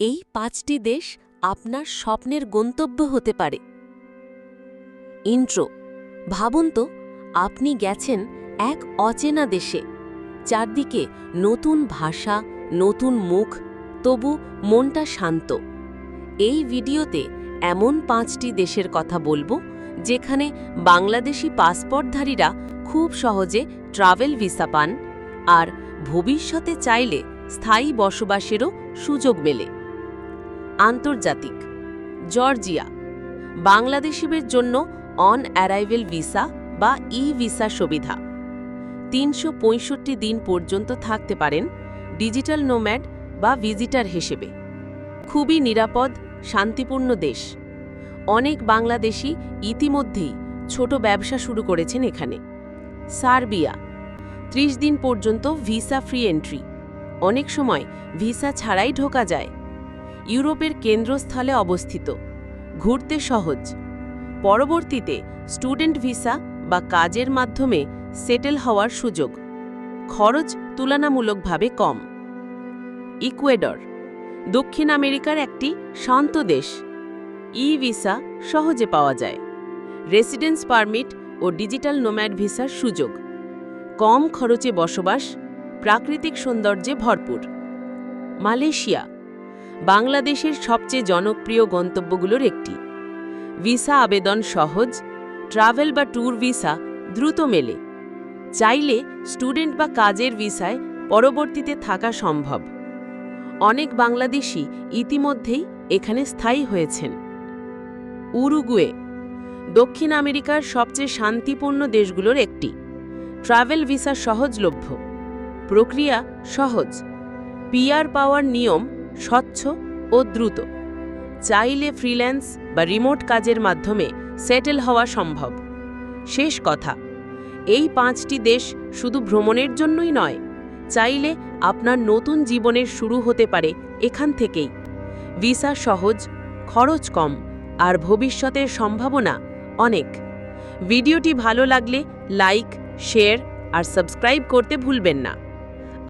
এই পাঁচটি দেশ আপনার স্বপ্নের গন্তব্য হতে পারে। ইন্ট্রো, ভাবুন তো, আপনি গেছেন এক অচেনা দেশে, চারদিকে নতুন ভাষা, নতুন মুখ, তবু মনটা শান্ত। এই ভিডিওতে এমন পাঁচটি দেশের কথা বলব, যেখানে বাংলাদেশি পাসপোর্টধারীরা খুব সহজে ট্রাভেল ভিসা পান আর ভবিষ্যতে চাইলে স্থায়ী বসবাসেরও সুযোগ মেলে। আন্তর্জাতিক। জর্জিয়া, বাংলাদেশিদের জন্য অন অ্যারাইভেল ভিসা বা ই ভিসা সুবিধা। তিনশো পঁয়ষট্টি দিন পর্যন্ত থাকতে পারেন ডিজিটাল নোম্যাড বা ভিজিটার হিসেবে। খুবই নিরাপদ, শান্তিপূর্ণ দেশ। অনেক বাংলাদেশি ইতিমধ্যেই ছোট ব্যবসা শুরু করেছেন এখানে। সার্বিয়া, ত্রিশ দিন পর্যন্ত ভিসা ফ্রি এন্ট্রি। অনেক সময় ভিসা ছাড়াই ঢোকা যায়। ইউরোপের কেন্দ্রস্থলে অবস্থিত। ঘুরতে সহজ। পরবর্তীতে স্টুডেন্ট ভিসা বা কাজের মাধ্যমে সেটেল হওয়ার সুযোগ। খরচ তুলনামূলকভাবে কম। ইকুয়েডর, দক্ষিণ আমেরিকার একটি শান্ত দেশ। ই ভিসা সহজে পাওয়া যায়। রেসিডেন্স পারমিট ও ডিজিটাল নোম্যাড ভিসার সুযোগ। কম খরচে বসবাস, প্রাকৃতিক সৌন্দর্যে ভরপুর। মালয়েশিয়া বাংলাদেশের সবচেয়ে জনপ্রিয় গন্তব্যগুলোর একটি। ভিসা আবেদন সহজ, ট্রাভেল বা ট্যুর ভিসা দ্রুত মেলে। চাইলে স্টুডেন্ট বা কাজের ভিসায় পরবর্তীতে থাকা সম্ভব। অনেক বাংলাদেশি ইতিমধ্যেই এখানে স্থায়ী হয়েছেন। উরুগুয়ে, দক্ষিণ আমেরিকার সবচেয়ে শান্তিপূর্ণ দেশগুলোর একটি। ট্রাভেল ভিসা সহজলভ্য। প্রক্রিয়া সহজ। পিআর পাওয়ার নিয়ম স্বচ্ছ ও দ্রুত। চাইলে ফ্রিল্যান্স বা রিমোট কাজের মাধ্যমে সেটেল হওয়া সম্ভব। শেষ কথা, এই পাঁচটি দেশ শুধু ভ্রমণের জন্যই নয়, চাইলে আপনার নতুন জীবনের শুরু হতে পারে এখান থেকেই। ভিসা সহজ, খরচ কম, আর ভবিষ্যতের সম্ভাবনা অনেক। ভিডিওটি ভালো লাগলে লাইক শেয়ার আর সাবস্ক্রাইব করতে ভুলবেন না।